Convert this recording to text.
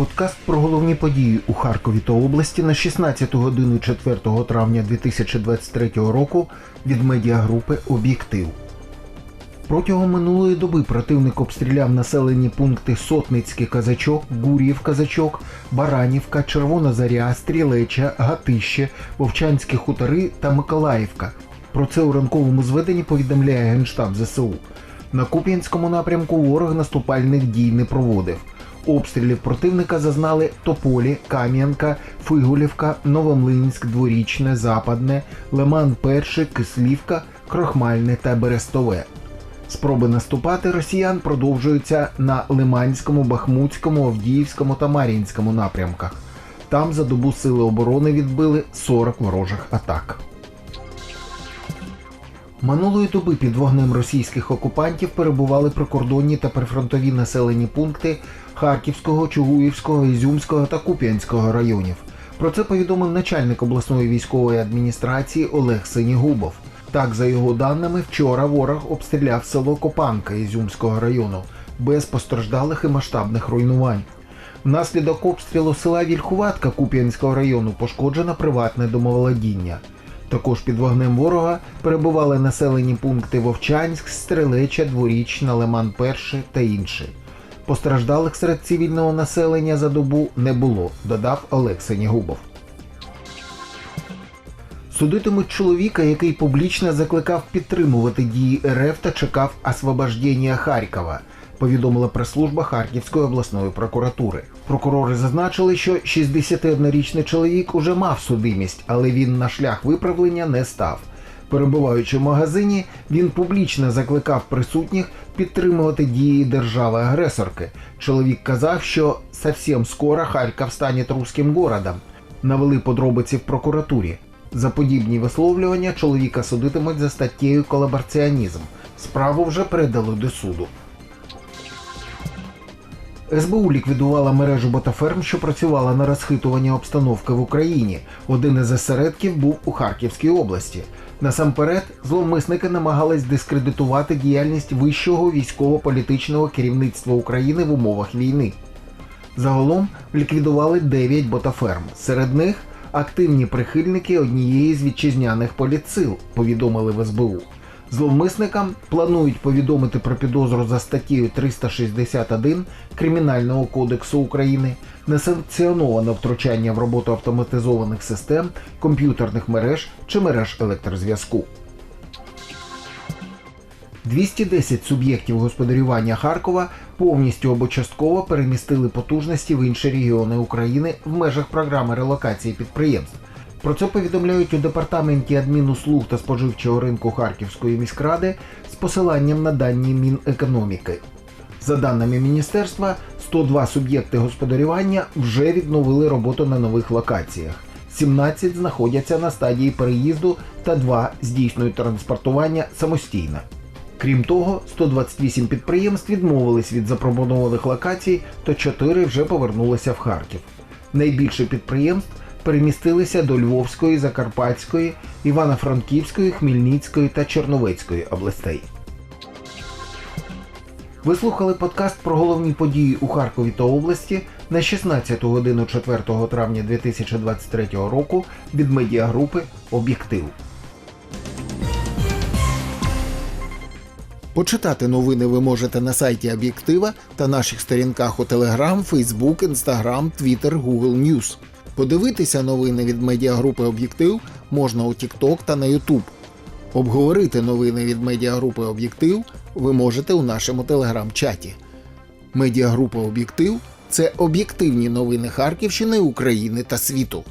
Подкаст про головні події у Харкові та області на 16 годину 4 травня 2023 року від медіагрупи Об'єктив. Протягом минулої доби противник обстріляв населені пункти Сотницький Казачок, Гур'їв Казачок, Баранівка, Червона Заря, Стрілеча, Гатище, Вовчанські хутори та Миколаївка. Про це у ранковому зведенні повідомляє Генштаб ЗСУ. На Куп'янському напрямку ворог наступальних дій не проводив. Обстрілів противника зазнали Тополі, Кам'янка, Фигулівка, Новомлинськ, Дворічне, Западне, Лиман Перший, Кислівка, Крохмальне та Берестове. Спроби наступати росіян продовжуються на Лиманському, Бахмутському, Авдіївському та Мар'їнському напрямках. Там за добу сили оборони відбили 40 ворожих атак. Минулої доби під вогнем російських окупантів перебували прикордонні та прифронтові населені пункти Харківського, Чугуївського, Ізюмського та Куп'янського районів. Про це повідомив начальник обласної військової адміністрації Олег Синігубов. Так, за його даними, вчора ворог обстріляв село Копанка Ізюмського району без постраждалих і масштабних руйнувань. Внаслідок обстрілу села Вільхуватка Куп'янського району пошкоджено приватне домоволодіння. Також під вогнем ворога перебували населені пункти Вовчанськ, Стрелеча, Дворічна, Лиман Перший та інші. Постраждалих серед цивільного населення за добу не було, додав Олег Сенігубов. Судитимуть чоловіка, який публічно закликав підтримувати дії РФ та чекав освобождення Харкова, повідомила прес-служба Харківської обласної прокуратури. Прокурори зазначили, що 61-річний чоловік уже мав судимість, але він на шлях виправлення не став. Перебуваючи в магазині, він публічно закликав присутніх підтримувати дії держави-агресорки. Чоловік казав, що совсем скоро Харків стане русським городом. Навели подробиці в прокуратурі. За подібні висловлювання чоловіка судитимуть за статтєю колабораціонізм. Справу вже передали до суду. СБУ ліквідувала мережу ботаферм, що працювала на розхитування обстановки в Україні. Один із осередків був у Харківській області. Насамперед, зловмисники намагались дискредитувати діяльність вищого військово-політичного керівництва України в умовах війни. Загалом ліквідували 9 ботаферм. Серед них активні прихильники однієї з вітчизняних політсил, повідомили в СБУ. Зловмисникам планують повідомити про підозру за статтею 361 Кримінального кодексу України, несанкціоноване втручання в роботу автоматизованих систем, комп'ютерних мереж чи мереж електрозв'язку. 210 суб'єктів господарювання Харкова повністю або частково перемістили потужності в інші регіони України в межах програми релокації підприємств. Про це повідомляють у департаменті адмінуслуг та споживчого ринку Харківської міськради з посиланням на дані Мінекономіки. За даними міністерства, 102 суб'єкти господарювання вже відновили роботу на нових локаціях. 17 знаходяться на стадії переїзду та 2 здійснюють транспортування самостійно. Крім того, 128 підприємств відмовились від запропонованих локацій, то 4 вже повернулися в Харків. Найбільше підприємств перемістилися до Львовської, Закарпатської, Івано-Франківської, Хмельницької та Черновецької областей. Ви слухали подкаст про головні події у Харкові та області на 16 годину 4 травня 2023 року від медіагрупи Об'єктив. Почитати новини ви можете на сайті Об'єктива та наших сторінках у Telegram, Facebook, Instagram, Twitter, Google News. Подивитися новини від медіагрупи Об'єктив можна у TikTok та на YouTube. Обговорити новини від медіагрупи Об'єктив ви можете у нашому телеграм-чаті. Медіагрупа Об'єктив це об'єктивні новини Харківщини, України та світу.